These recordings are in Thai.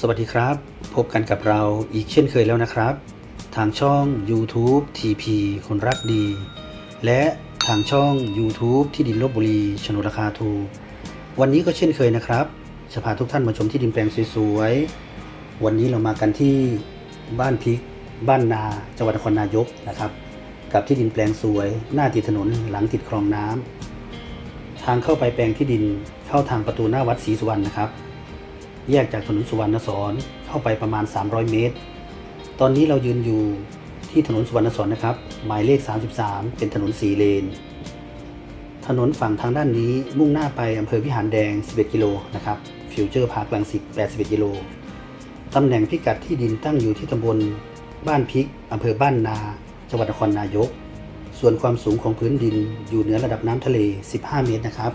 สวัสดีครับ พบกันกับเราอีกเช่นเคยแล้วนะครับ ทางช่อง YouTube TP คนรักดี และทางช่อง YouTube ที่ดินลบบุรีโฉนดราคาถูกวันนี้ก็เช่นเคยนะครับจะพาทุกท่านมาชมที่ดินแปลงสวยๆวันนี้เรามากันที่บ้านพริก บ้านนาจังหวัดนครนายกนะครับ กับที่ดินแปลงสวย หน้าติดถนนหลังติดคลองน้ำทางเข้าไปแปลงที่ดินเข้าทางประตูหน้าวัดศรีสุวรรณนะครับ แยกจากถนนสุวรรณสอนเข้าไปประมาณ 300 เมตร ตอนนี้เรายืนอยู่ที่ถนนสุวรรณสอนนะครับ หมายเลข 33 เป็นถนนสีเลน ถนนฝั่งทางด้านนี้มุ่งหน้าไปอำเภอวิหารแดง 11 กิโลนะครับฟิวเจอร์พาร์คลังสิต81 กิโลตำแหน่งพิกัดที่ดินตั้งอยู่ที่ตำบลบ้านพิกอำเภอบ้านนา จังหวัดนครนายก ส่วนความสูงของพื้นดินอยู่เหนือระดับน้ำทะเล 15 เมตรนะครับ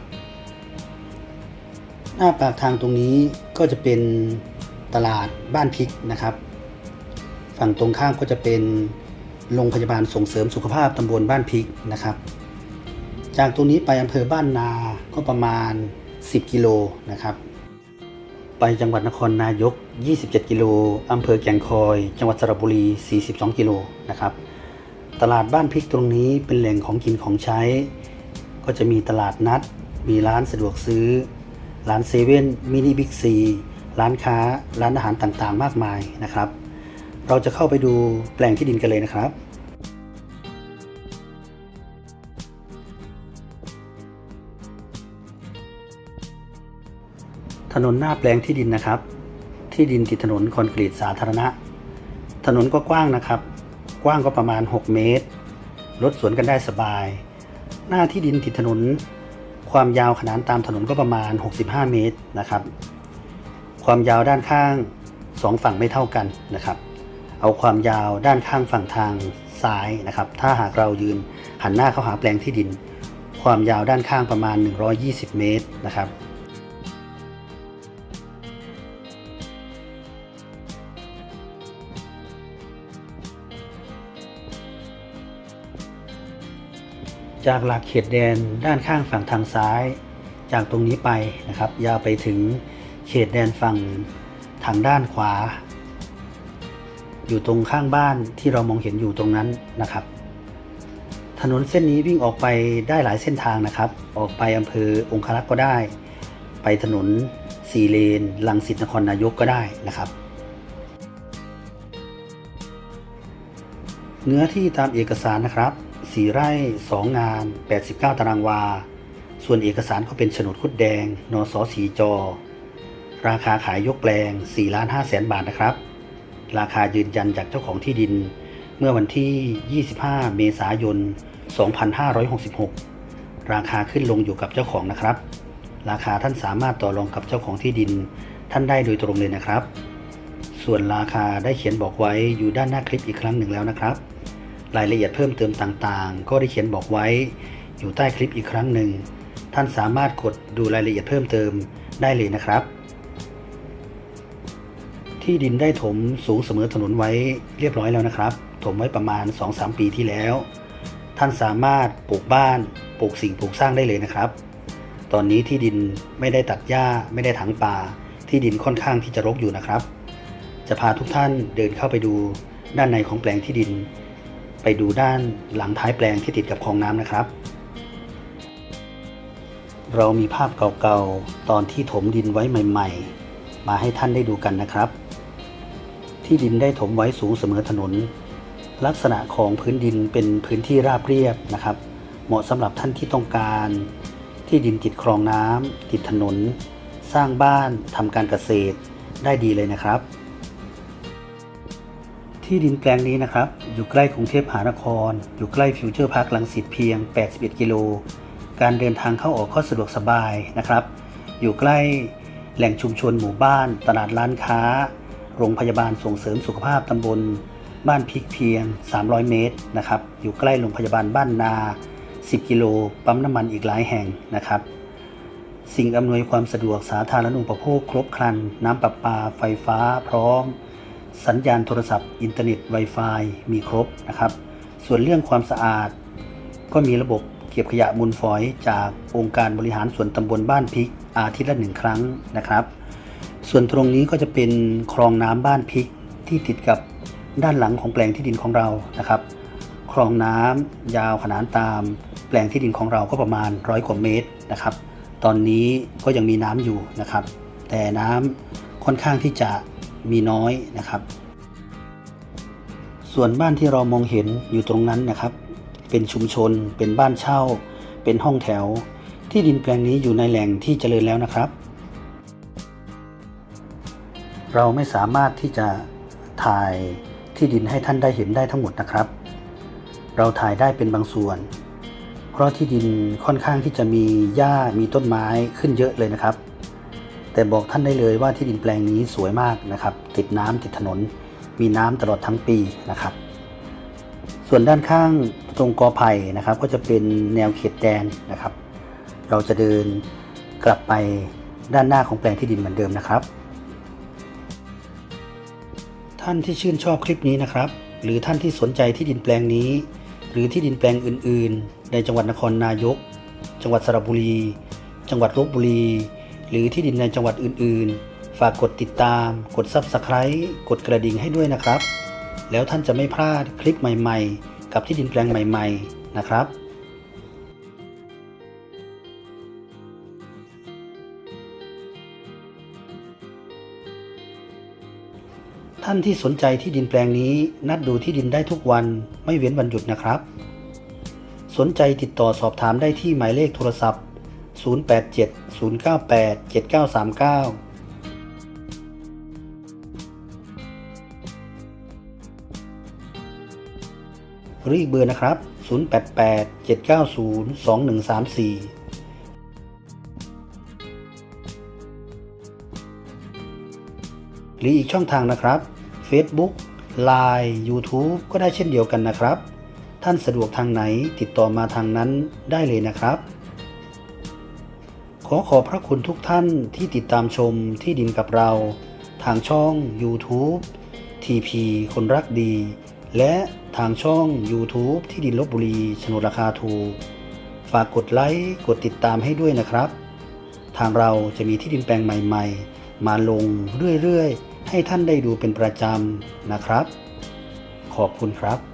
หน้าปากทางตรงนี้ก็จะเป็นตลาดบ้านพริกนะครับ ฝั่งตรงข้ามก็จะเป็นโรงพยาบาลส่งเสริมสุขภาพตำบลบ้านพริกนะครับ จากตรงนี้ไปอำเภอบ้านนาก็ประมาณ 10 กิโลนะครับ ไปจังหวัดนครนายก 27 กิโลอำเภอแก่งคอย จังหวัดสระบุรี 42 กิโลนะครับ ตลาดบ้านพริกตรงนี้เป็นแหล่งของกินของใช้ ก็จะมีตลาดนัด มีร้านสะดวกซื้อ ร้านเซเว่นมินิบิ๊กซีร้านค้า ร้านอาหารต่างๆ มากมายนะครับ เราจะเข้าไปดูแปลงที่ดินกันเลยนะครับ ถนนหน้าแปลงที่ดินนะครับ ที่ดินติดถนนคอนกรีตสาธารณะ ถนนก็กว้างนะครับ กว้างก็ประมาณ 6 เมตร รถสวนกันได้สบาย หน้าที่ดินติดถนน ความยาวขนานตามถนนก็ประมาณ 65 เมตรนะครับ ความยาวด้านข้างสองฝั่งไม่เท่ากันนะครับ เอาความยาวด้านข้างฝั่งทางซ้ายนะครับ ถ้าหากเรายืนหันหน้าเข้าหาแปลงที่ดิน ความยาวด้านข้างประมาณ 120 เมตรนะครับ จากหลักเขตแดนด้านข้างฝั่งทางซ้าย จากตรงนี้ไปนะครับ ยาวไปถึงเขตแดนฝั่งทางด้านขวา อยู่ตรงข้างบ้านที่เรามองเห็นอยู่ตรงนั้นนะครับ ถนนเส้นนี้วิ่งออกไปได้หลายเส้นทางนะครับ ออกไปอำเภอองครักษ์ก็ได้ ไปถนนสีเลนลังสิตนครนายกก็ได้นะครับ เนื้อที่ตามเอกสารนะครับ 4 ไร่ 2 งาน 89 ตารางวา ส่วนเอกสารก็เป็นโฉนดคุดแดง นสสีจอ ราคาขายยกแปลง4ล้าน5แสนบาทนะครับ ราคายืนยันจากเจ้าของที่ดิน เมื่อวันที่ 25 เมษายน 2566 ราคาขึ้นลงอยู่กับเจ้าของนะครับ ราคาท่านสามารถต่อรองกับเจ้าของที่ดินท่านได้โดยตรงเลยนะครับ ส่วนราคาได้เขียนบอกไว้อยู่ด้านหน้าคลิปอีกครั้งหนึ่งแล้วนะครับ รายละเอียดเพิ่มเติมต่างๆ ก็ได้เขียนบอกไว้อยู่ใต้คลิปอีกครั้งหนึ่ง ท่านสามารถกดดูรายละเอียดเพิ่มเติมได้เลยนะครับ ที่ดินได้ถมสูงเสมอถนนไว้เรียบร้อยแล้วนะครับ ถมไว้ประมาณ 2-3 ปีที่แล้ว ท่านสามารถปลูกบ้านปลูกสิ่งปลูกสร้างได้เลยนะครับ ตอนนี้ที่ดินไม่ได้ตัดหญ้าไม่ได้ถังป่า ที่ดินค่อนข้างที่จะรกอยู่นะครับ จะพาทุกท่านเดินเข้าไปดูด้านในของแปลงที่ดิน ไปดูด้านหลังท้ายแปลงที่ติดกับคลองน้ำนะครับ เรามีภาพเก่าๆ ตอนที่ถมดินไว้ใหม่ ๆ มาให้ท่านได้ดูกันนะครับ ที่ดินได้ถมไว้สูงเสมอถนน ลักษณะของพื้นดินเป็นพื้นที่ราบเรียบนะครับ เหมาะสำหรับท่านที่ต้องการ ที่ดินติดคลองน้ำติดถนน สร้างบ้านทำการเกษตรได้ดีเลยนะครับ ที่ดินแปลงนี้นะครับ อยู่ใกล้กรุงเทพมหานคร อยู่ใกล้ฟิวเจอร์พาร์คลังสิตเพียง 81 กิโล การเดินทางเข้าออกก็สะดวกสบายนะครับ อยู่ใกล้แหล่งชุมชนหมู่บ้าน ตลาดร้านค้า โรงพยาบาลส่งเสริมสุขภาพตำบล บ้านพริกเพียง 300 เมตรนะครับ อยู่ใกล้โรงพยาบาลบ้านนา 10 กิโล ปั๊มน้ำมันอีกหลายแห่งนะครับ สิ่งอำนวยความสะดวกสาธารณูปโภคครบครัน น้ำประปา ไฟฟ้าพร้อม สัญญาณโทรศัพท์ อินเทอร์เน็ต Wi-Fi มีครบนะครับ ส่วนเรื่องความสะอาด ก็มีระบบเก็บขยะมูลฝอยจากองค์การบริหารส่วนตำบลบ้านพิกอาทิตย์ละหนึ่งครั้งนะครับ ส่วนตรงนี้ก็จะเป็นคลองน้ำบ้านพิกที่ติดกับด้านหลังของแปลงที่ดินของเรานะครับ คลองน้ำยาวขนานตามแปลงที่ดินของเราก็ประมาณร้อยกว่าเมตรนะครับ ตอนนี้ก็ยังมีน้ำอยู่นะครับ แต่น้ำค่อนข้างที่จะ มีน้อยนะครับ ส่วนบ้านที่เรามองเห็นอยู่ตรงนั้นนะครับ เป็นชุมชน เป็นบ้านเช่า เป็นห้องแถว ที่ดินแปลงนี้อยู่ในแหล่งที่เจริญแล้วนะครับ เราไม่สามารถที่จะถ่ายที่ดินให้ท่านได้เห็นได้ทั้งหมดนะครับ เราถ่ายได้เป็นบางส่วน เพราะที่ดินค่อนข้างที่จะมีหญ้ามีต้นไม้ขึ้นเยอะเลยนะครับ แต่บอกท่านได้เลยว่าที่ดินแปลงนี้สวยมากนะครับ ติดน้ำติดถนน มีน้ำตลอดทั้งปีนะครับ ส่วนด้านข้างตรงกอไผ่นะครับ ก็จะเป็นแนวเขตแดนนะครับ เราจะเดินกลับไปด้านหน้าของแปลงที่ดินเหมือนเดิมนะครับ ท่านที่ชื่นชอบคลิปนี้นะครับ หรือท่านที่สนใจที่ดินแปลงนี้ หรือที่ดินแปลงอื่น ๆ ในจังหวัดนครนายก จังหวัดสระบุรี จังหวัดลบบุรี หรือที่ดินในจังหวัดอื่นๆ ฝากกดติดตาม กด Subscribe กดกระดิ่งให้ด้วยนะครับ แล้วท่านจะไม่พลาดคลิปใหม่ๆ กับที่ดินแปลงใหม่ๆ นะครับท่านที่สนใจที่ดินแปลงนี้นัดดูที่ดินได้ทุกวันไม่เว้นวันหยุดนะครับ สนใจติดต่อสอบถามได้ที่หมายเลขโทรศัพท์ 087 098 7939หรืออีกเบอร์นะครับ 088 790 2134หรืออีกช่องทางนะครับ Facebook Line YouTube ก็ได้เช่นเดียวกันนะครับ ท่านสะดวกทางไหนติดต่อมาทางนั้นได้เลยนะครับ อขอบพระคุณทุกท่านที่ติดตามชมที่ดินกับเรา ทางช่อง YouTube TP คนรักดี และทางช่อง YouTube ที่ดินลบบุรีโฉนดราคาถูก ฝากกดไลค์กดติดตามให้ด้วยนะครับ ทางเราจะมีที่ดินแปลงใหม่ๆ มาลงเรื่อยๆ ให้ท่านได้ดูเป็นประจำนะครับ ขอบคุณครับ